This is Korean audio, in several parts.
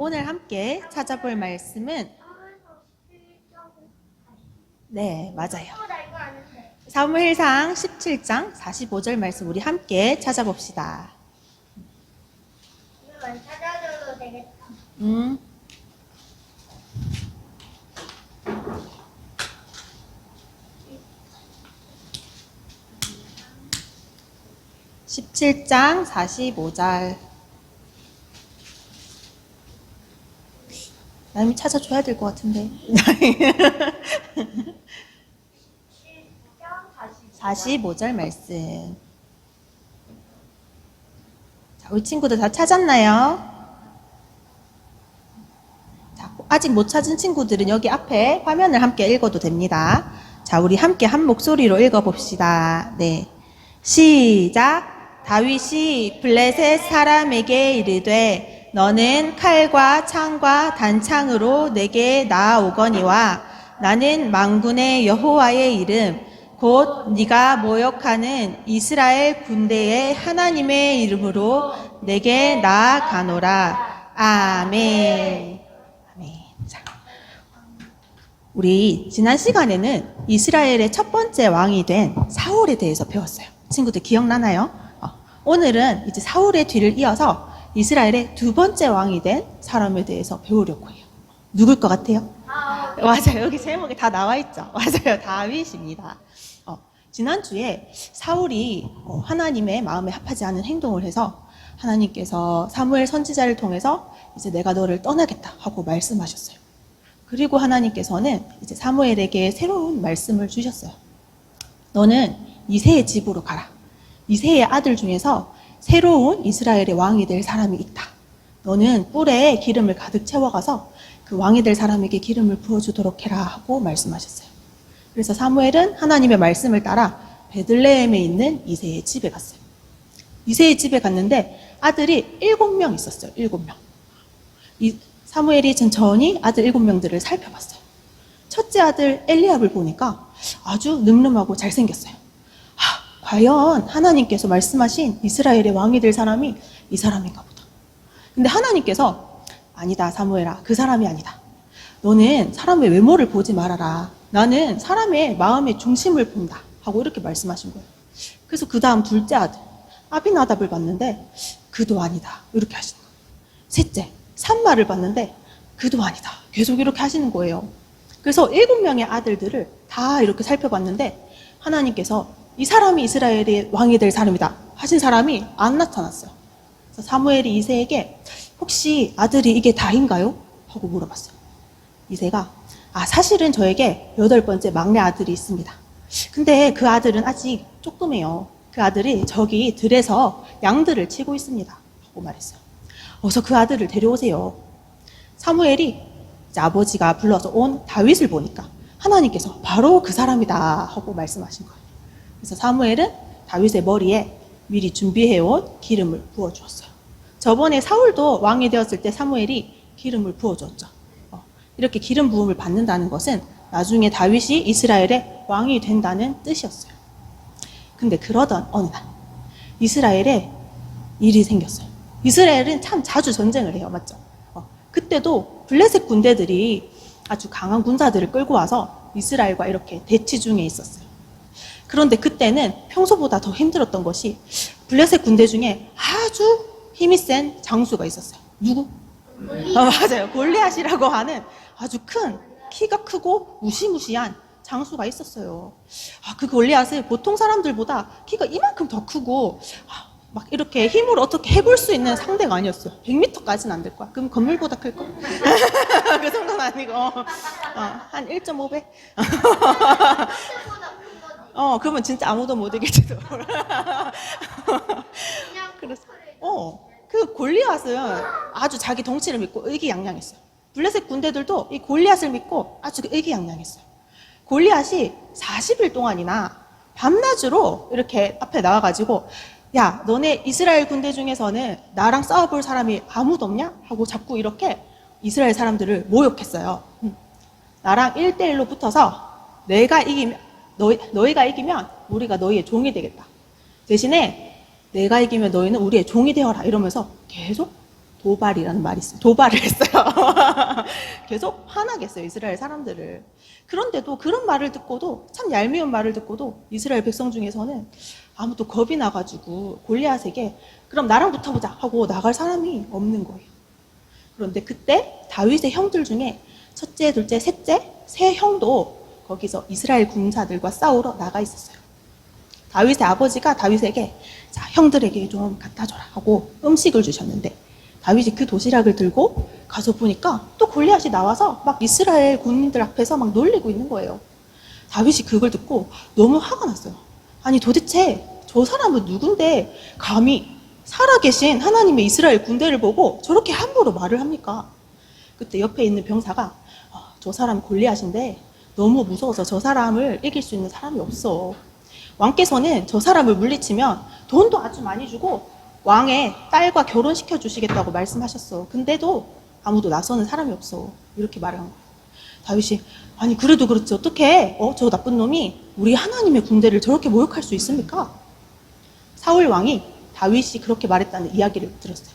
오늘 함께 찾아볼 말씀은 네, 맞아요. 사무엘상 17장 45절 말씀 우리 함께 찾아봅시다. 이거만 찾아줘도 되겠다. 음. (17장 45절) 나님이 찾아줘야 될 것 같은데 45절 말씀 자, 우리 친구들 다 찾았나요? 자, 아직 못 찾은 친구들은 여기 앞에 화면을 함께 읽어도 됩니다. 자, 우리 함께 한 목소리로 읽어봅시다. 네. 시작. 다윗이 블레셋 사람에게 이르되 너는 칼과 창과 단창으로 내게 나아오거니와 나는 망군의 여호와의 이름 곧 네가 모욕하는 이스라엘 군대의 하나님의 이름으로 내게 나아가노라. 아멘. 아멘. 자, 우리 지난 시간에는 이스라엘의 첫 번째 왕이 된 사울에 대해서 배웠어요. 친구들 기억나나요? 어, 오늘은 이제 사울의 뒤를 이어서 이스라엘의 두 번째 왕이 된 사람에 대해서 배우려고 해요. 누굴 것 같아요? 아, 맞아요. 여기 제목에 다 나와 있죠. 맞아요. 다윗입니다. 어, 지난주에 사울이 어, 하나님의 마음에 합하지 않은 행동을 해서 하나님께서 사무엘 선지자를 통해서 이제 내가 너를 떠나겠다 하고 말씀하셨어요. 그리고 하나님께서는 이제 사무엘에게 새로운 말씀을 주셨어요. 너는 이세의 집으로 가라. 이세의 아들 중에서 새로운 이스라엘의 왕이 될 사람이 있다. 너는 뿔에 기름을 가득 채워가서 그 왕이 될 사람에게 기름을 부어주도록 해라 하고 말씀하셨어요. 그래서 사무엘은 하나님의 말씀을 따라 베들레헴에 있는 이세의 집에 갔어요. 이세의 집에 갔는데 아들이 일곱 명 있었어요. 일곱 명. 이 사무엘이 천천히 아들 일곱 명들을 살펴봤어요. 첫째 아들 엘리압을 보니까 아주 늠름하고 잘생겼어요. 하, 과연 하나님께서 말씀하신 이스라엘의 왕이 될 사람이 이 사람인가 보다. 근데 하나님께서 아니다 사무엘아 그 사람이 아니다. 너는 사람의 외모를 보지 말아라. 나는 사람의 마음의 중심을 본다. 하고 이렇게 말씀하신 거예요. 그래서 그 다음 둘째 아들 아비나답을 봤는데 그도 아니다. 이렇게 하시는 거예요. 셋째 산마를 봤는데 그도 아니다. 계속 이렇게 하시는 거예요. 그래서 일곱 명의 아들들을 다 이렇게 살펴봤는데 하나님께서 이 사람이 이스라엘의 왕이 될 사람이다 하신 사람이 안 나타났어요. 그래서 사무엘이 이세에게 혹시 아들이 이게 다인가요? 하고 물어봤어요. 이세가 아 사실은 저에게 여덟 번째 막내 아들이 있습니다. 근데 그 아들은 아직 조금해요. 그 아들이 저기 들에서 양들을 치고 있습니다. 하고 말했어요. 어서 그 아들을 데려오세요. 사무엘이 아버지가 불러서 온 다윗을 보니까 하나님께서 바로 그 사람이다 하고 말씀하신 거예요. 그래서 사무엘은 다윗의 머리에 미리 준비해온 기름을 부어주었어요. 저번에 사울도 왕이 되었을 때 사무엘이 기름을 부어줬죠. 어, 이렇게 기름 부음을 받는다는 것은 나중에 다윗이 이스라엘의 왕이 된다는 뜻이었어요. 근데 그러던 어느 날 이스라엘에 일이 생겼어요. 이스라엘은 참 자주 전쟁을 해요, 맞죠? 어, 그때도 블레셋 군대들이 아주 강한 군사들을 끌고 와서 이스라엘과 이렇게 대치 중에 있었어요. 그런데 그때는 평소보다 더 힘들었던 것이 블레셋 군대 중에 아주 힘이 센 장수가 있었어요. 누구? 아, 맞아요. 골리앗이라고 하는 아주 큰 키가 크고 무시무시한 장수가 있었어요. 아, 그 골리앗은 보통 사람들보다 키가 이만큼 더 크고 아, 막 이렇게 힘으로 어떻게 해볼 수 있는 상대가 아니었어요. 100m까지는 안 될 거야. 그럼 건물보다 클 거. 그 정도는 아니고 어, 한 1.5배. 어, 그러면 진짜 아무도 못 이길지도 몰라. 그냥 그래서 어, 그 골리앗은 아주 자기 덩치를 믿고 의기양양했어요. 블레셋 군대들도 이 골리앗을 믿고 아주 의기양양했어요. 골리앗이 40일 동안이나 밤낮으로 이렇게 앞에 나와가지고 야, 너네 이스라엘 군대 중에서는 나랑 싸워볼 사람이 아무도 없냐? 하고 자꾸 이렇게 이스라엘 사람들을 모욕했어요. 음. 나랑 1대1로 붙어서 내가 이기면, 너희, 너희가 이기면 우리가 너희의 종이 되겠다. 대신에 내가 이기면 너희는 우리의 종이 되어라. 이러면서 계속 도발이라는 말이 있어요. 도발을 했어요. 계속 화나게 했어요. 이스라엘 사람들을. 그런데도 그런 말을 듣고도 참 얄미운 말을 듣고도 이스라엘 백성 중에서는 아무도 겁이 나가지고 골리앗에게 그럼 나랑 붙어보자 하고 나갈 사람이 없는 거예요. 그런데 그때 다윗의 형들 중에 첫째, 둘째, 셋째 세 형도 거기서 이스라엘 군사들과 싸우러 나가 있었어요. 다윗의 아버지가 다윗에게 자 형들에게 좀 갖다 줘라 하고 음식을 주셨는데 다윗이 그 도시락을 들고 가서 보니까 또 골리앗이 나와서 막 이스라엘 군인들 앞에서 막 놀리고 있는 거예요. 다윗이 그걸 듣고 너무 화가 났어요. 아니 도대체 저 사람은 누군데 감히 살아계신 하나님의 이스라엘 군대를 보고 저렇게 함부로 말을 합니까? 그때 옆에 있는 병사가 어, 저 사람 골리앗인데 너무 무서워서 저 사람을 이길 수 있는 사람이 없어. 왕께서는 저 사람을 물리치면 돈도 아주 많이 주고 왕의 딸과 결혼시켜 주시겠다고 말씀하셨어. 근데도 아무도 나서는 사람이 없어. 이렇게 말을 한 거예요. 다윗이 아니 그래도 그렇지 어떻게 어, 저 나쁜 놈이 우리 하나님의 군대를 저렇게 모욕할 수 있습니까? 사울 왕이 다윗이 그렇게 말했다는 이야기를 들었어요.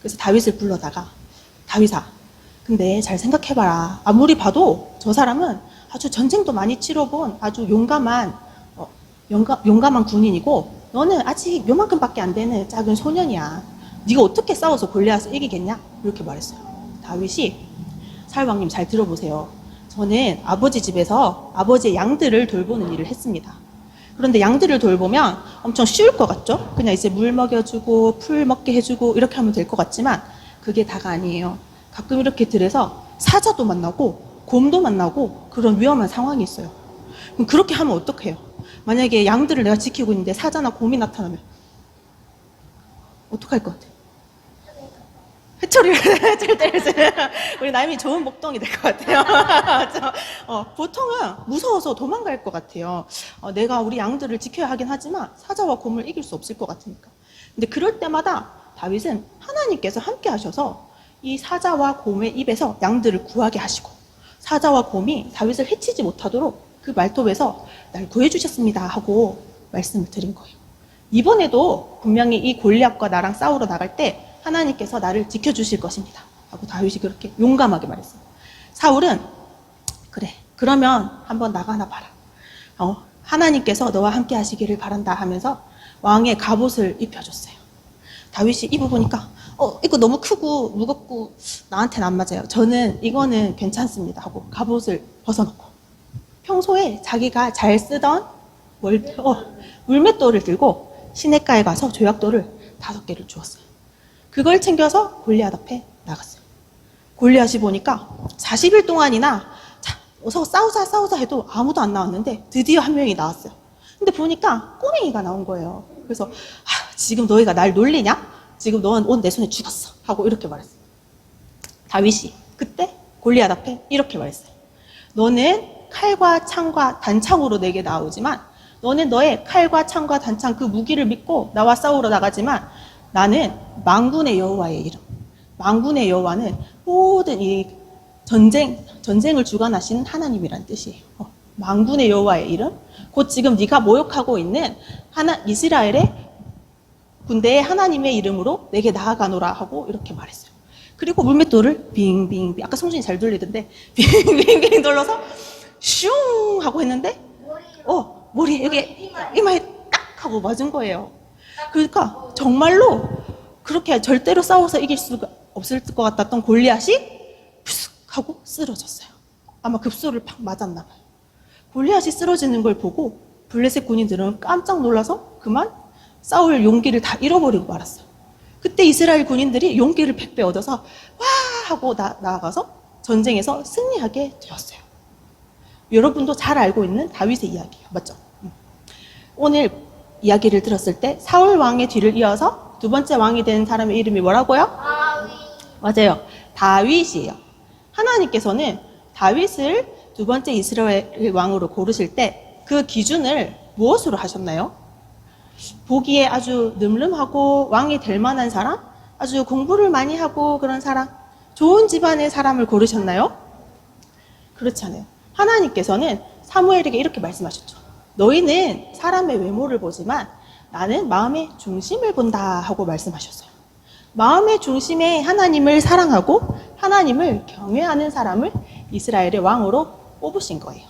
그래서 다윗을 불러다가 다윗아, 근데 잘 생각해봐라. 아무리 봐도 저 사람은 아주 전쟁도 많이 치러본 아주 용감한 어, 용감, 용감한 군인이고 너는 아직 요만큼밖에 안 되는 작은 소년이야. 네가 어떻게 싸워서 골리앗을 이기겠냐? 이렇게 말했어요. 다윗이 사울왕님 잘 들어보세요. 저는 아버지 집에서 아버지의 양들을 돌보는 일을 했습니다. 그런데 양들을 돌보면 엄청 쉬울 것 같죠? 그냥 이제 물 먹여주고 풀 먹게 해주고 이렇게 하면 될 것 같지만 그게 다가 아니에요. 가끔 이렇게 들에서 사자도 만나고 곰도 만나고 그런 위험한 상황이 있어요. 그럼 그렇게 하면 어떡해요? 만약에 양들을 내가 지키고 있는데 사자나 곰이 나타나면 어떡할 것 같아요? 해줄 때 우리 나임이 좋은 목동이 될 것 같아요. 어, 보통은 무서워서 도망갈 것 같아요. 어, 내가 우리 양들을 지켜야 하긴 하지만 사자와 곰을 이길 수 없을 것 같으니까. 근데 그럴 때마다 다윗은 하나님께서 함께 하셔서 이 사자와 곰의 입에서 양들을 구하게 하시고 사자와 곰이 다윗을 해치지 못하도록 그 말톱에서 날 구해주셨습니다 하고 말씀을 드린 거예요. 이번에도 분명히 이 골리앗과 나랑 싸우러 나갈 때 하나님께서 나를 지켜주실 것입니다. 하고 다윗이 그렇게 용감하게 말했어요. 사울은 그래 그러면 한번 나가나 봐라. 어, 하나님께서 너와 함께 하시기를 바란다 하면서 왕의 갑옷을 입혀줬어요. 다윗이 입어보니까 어 이거 너무 크고 무겁고 나한테는 안 맞아요. 저는 이거는 괜찮습니다 하고 갑옷을 벗어놓고 평소에 자기가 잘 쓰던 월, 어, 물맷돌을 들고 시냇가에 가서 조약돌을 다섯 개를 주었어요. 그걸 챙겨서 골리앗 앞에 나갔어요. 골리앗이 보니까 40일 동안이나 자, 어서 싸우자 싸우자 해도 아무도 안 나왔는데 드디어 한 명이 나왔어요. 근데 보니까 꼬맹이가 나온 거예요. 그래서 아, 지금 너희가 날 놀리냐? 지금 너는 온내 손에 죽었어. 하고 이렇게 말했어요. 다윗이 그때 골리앗 앞에 이렇게 말했어요. 너는 칼과 창과 단창으로 내게 나오지만 너는 너의 칼과 창과 단창 그 무기를 믿고 나와 싸우러 나가지만 나는 망군의 여호와의 이름. 망군의 여호와는 모든 이 전쟁 전쟁을 주관하시는 하나님이란 뜻이에요. 어, 망군의 여호와의 이름. 곧 지금 네가 모욕하고 있는 하나 이스라엘의 군대의 하나님의 이름으로 내게 나아가노라 하고 이렇게 말했어요. 그리고 물맷돌을 빙빙빙 아까 성준이 잘 돌리던데 빙빙빙 돌려서 슝 하고 했는데 어 머리에 여기 이마에 딱 하고 맞은 거예요. 그러니까 정말로 그렇게 절대로 싸워서 이길 수가 없을 것 같았던 골리앗이 푸슥 하고 쓰러졌어요. 아마 급소를 팍 맞았나 봐요. 골리앗이 쓰러지는 걸 보고 블레셋 군인들은 깜짝 놀라서 그만 싸울 용기를 다 잃어버리고 말았어요. 그때 이스라엘 군인들이 용기를 백배 얻어서 와 하고 나, 나아가서 전쟁에서 승리하게 되었어요. 여러분도 잘 알고 있는 다윗의 이야기예요. 맞죠? 음. 오늘 이야기를 들었을 때 사울 왕의 뒤를 이어서 두 번째 왕이 된 사람의 이름이 뭐라고요? 아위 맞아요. 다윗이에요. 하나님께서는 다윗을 두 번째 이스라엘 왕으로 고르실 때 그 기준을 무엇으로 하셨나요? 보기에 아주 늠름하고 왕이 될 만한 사람? 아주 공부를 많이 하고 그런 사람? 좋은 집안의 사람을 고르셨나요? 그렇지 않아요. 하나님께서는 사무엘에게 이렇게 말씀하셨죠. 너희는 사람의 외모를 보지만 나는 마음의 중심을 본다 하고 말씀하셨어요. 마음의 중심에 하나님을 사랑하고 하나님을 경외하는 사람을 이스라엘의 왕으로 뽑으신 거예요.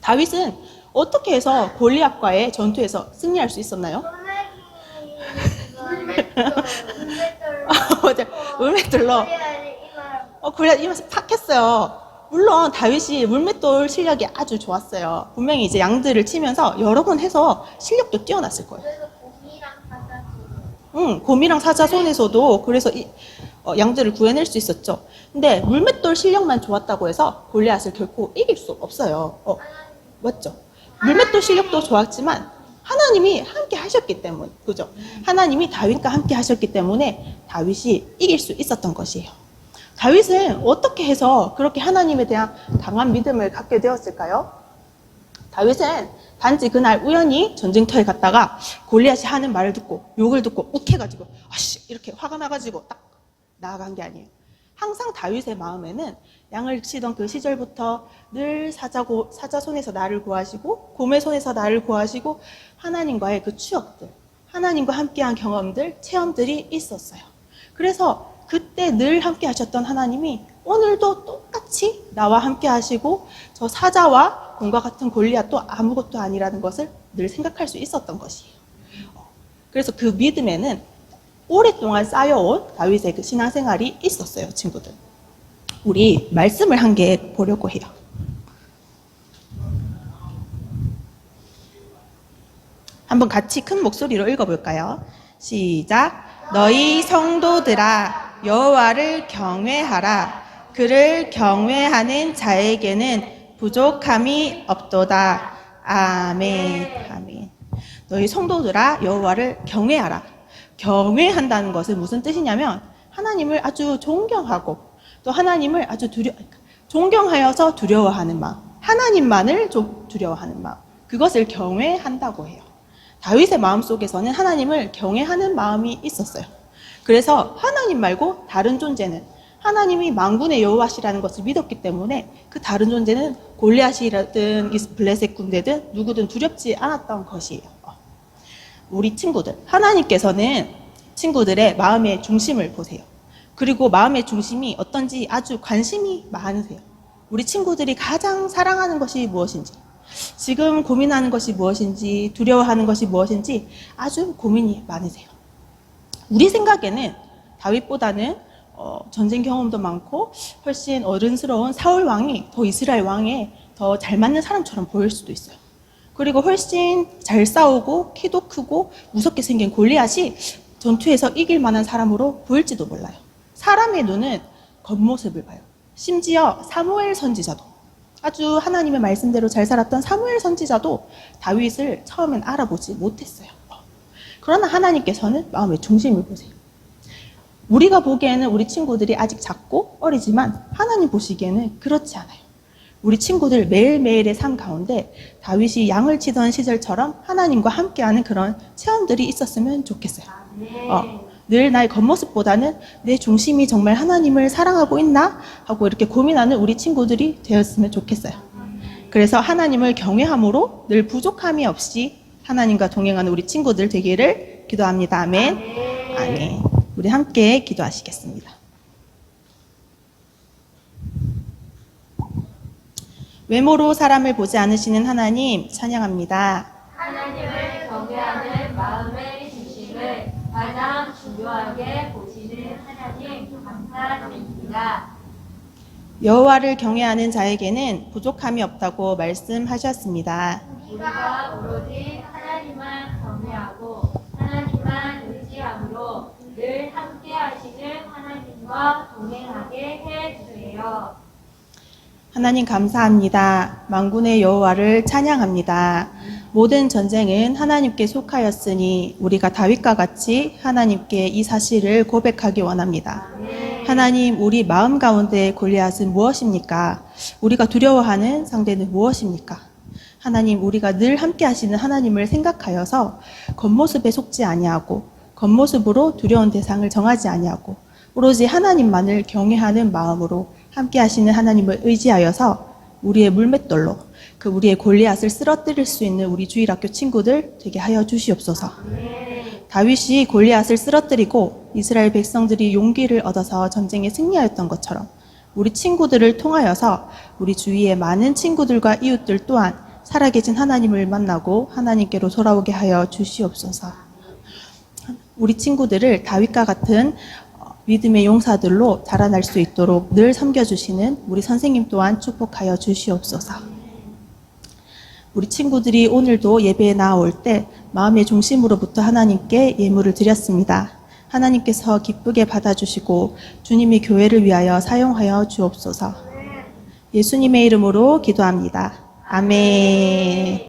다윗은 어떻게 해서 골리앗과의 전투에서 승리할 수 있었나요? 맞아, 물맷돌로 어, 골리앗 이마서 팍 했어요. 물론 다윗이 물맷돌 실력이 아주 좋았어요. 분명히 이제 양들을 치면서 여러 번 해서 실력도 뛰어났을 거예요. 응, 곰이랑 사자 손에서도 그래서 이, 어, 양들을 구해낼 수 있었죠. 근데 물맷돌 실력만 좋았다고 해서 골리앗을 결코 이길 수 없어요. 어, 맞죠? 물맷돌 실력도 좋았지만 하나님이 함께 하셨기 때문, 그죠? 하나님이 다윗과 함께 하셨기 때문에 다윗이 이길 수 있었던 것이에요. 다윗은 어떻게 해서 그렇게 하나님에 대한 강한 믿음을 갖게 되었을까요? 다윗은 단지 그날 우연히 전쟁터에 갔다가 골리앗이 하는 말을 듣고 욕을 듣고 욱해가지고 아씨 이렇게 화가 나가지고 딱 나아간 게 아니에요. 항상 다윗의 마음에는 양을 치던 그 시절부터 늘 사자고 사자 손에서 나를 구하시고 곰의 손에서 나를 구하시고 하나님과의 그 추억들, 하나님과 함께한 경험들, 체험들이 있었어요. 그래서 그때 늘 함께 하셨던 하나님이 오늘도 똑같이 나와 함께 하시고 저 사자와 곰과 같은 골리앗도 아무것도 아니라는 것을 늘 생각할 수 있었던 것이에요. 어, 그래서 그 믿음에는 오랫동안 쌓여온 다윗의 그 신앙생활이 있었어요, 친구들. 우리 말씀을 한 개 보려고 해요. 한번 같이 큰 목소리로 읽어볼까요? 시작. 너희 성도들아 여호와를 경외하라. 그를 경외하는 자에게는 부족함이 없도다. 아멘. 아멘. 너희 성도들아 여호와를 경외하라. 경외한다는 것은 무슨 뜻이냐면 하나님을 아주 존경하고 또 하나님을 아주 두려 존경하여서 두려워하는 마음. 하나님만을 좀 두려워하는 마음. 그것을 경외한다고 해요. 다윗의 마음 속에서는 하나님을 경외하는 마음이 있었어요. 그래서 하나님 말고 다른 존재는 하나님이 망군의 여호와시라는 것을 믿었기 때문에 그 다른 존재는 골리앗이라든 블레셋 군대든 누구든 두렵지 않았던 것이에요. 우리 친구들, 하나님께서는 친구들의 마음의 중심을 보세요. 그리고 마음의 중심이 어떤지 아주 관심이 많으세요. 우리 친구들이 가장 사랑하는 것이 무엇인지, 지금 고민하는 것이 무엇인지, 두려워하는 것이 무엇인지 아주 고민이 많으세요. 우리 생각에는 다윗보다는 어, 전쟁 경험도 많고 훨씬 어른스러운 사울 왕이 더 이스라엘 왕에 더 잘 맞는 사람처럼 보일 수도 있어요. 그리고 훨씬 잘 싸우고 키도 크고 무섭게 생긴 골리앗이 전투에서 이길 만한 사람으로 보일지도 몰라요. 사람의 눈은 겉모습을 봐요. 심지어 사무엘 선지자도 아주 하나님의 말씀대로 잘 살았던 사무엘 선지자도 다윗을 처음엔 알아보지 못했어요. 그러나 하나님께서는 마음의 중심을 보세요. 우리가 보기에는 우리 친구들이 아직 작고 어리지만 하나님 보시기에는 그렇지 않아요. 우리 친구들 매일매일의 삶 가운데 다윗이 양을 치던 시절처럼 하나님과 함께하는 그런 체험들이 있었으면 좋겠어요. 어, 늘 나의 겉모습보다는 내 중심이 정말 하나님을 사랑하고 있나 하고 이렇게 고민하는 우리 친구들이 되었으면 좋겠어요. 그래서 하나님을 경외함으로 늘 부족함이 없이 하나님과 동행하는 우리 친구들 되기를 기도합니다. 아멘. 아멘. 우리 함께 기도하시겠습니다. 외모로 사람을 보지 않으시는 하나님 찬양합니다. 하나님을 경외하는 마음의 중심을 가장 중요하게 보시는 하나님 감사드립니다. 여호와를 경외하는 자에게는 부족함이 없다고 말씀하셨습니다. 우리가 오로지 하나님만 경외하고 하나님만 의지함으로 늘 함께 하시는 하나님과 동행하게 해 주세요. 하나님 감사합니다. 만군의 여호와를 찬양합니다. 모든 전쟁은 하나님께 속하였으니 우리가 다윗과 같이 하나님께 이 사실을 고백하기 원합니다. 하나님, 우리 마음 가운데 골리앗은 무엇입니까? 우리가 두려워하는 상대는 무엇입니까? 하나님, 우리가 늘 함께 하시는 하나님을 생각하여서 겉모습에 속지 아니하고 겉모습으로 두려운 대상을 정하지 아니하고 오로지 하나님만을 경외하는 마음으로 함께 하시는 하나님을 의지하여서 우리의 물맷돌로 그 우리의 골리앗을 쓰러뜨릴 수 있는 우리 주일학교 친구들 되게 하여 주시옵소서. 다윗이 골리앗을 쓰러뜨리고 이스라엘 백성들이 용기를 얻어서 전쟁에 승리하였던 것처럼 우리 친구들을 통하여서 우리 주위의 많은 친구들과 이웃들 또한 살아계신 하나님을 만나고 하나님께로 돌아오게 하여 주시옵소서. 우리 친구들을 다윗과 같은 어, 믿음의 용사들로 자라날 수 있도록 늘 섬겨주시는 우리 선생님 또한 축복하여 주시옵소서. 우리 친구들이 오늘도 예배에 나올 때 마음의 중심으로부터 하나님께 예물을 드렸습니다. 하나님께서 기쁘게 받아주시고 주님이 교회를 위하여 사용하여 주옵소서. 예수님의 이름으로 기도합니다. 아멘.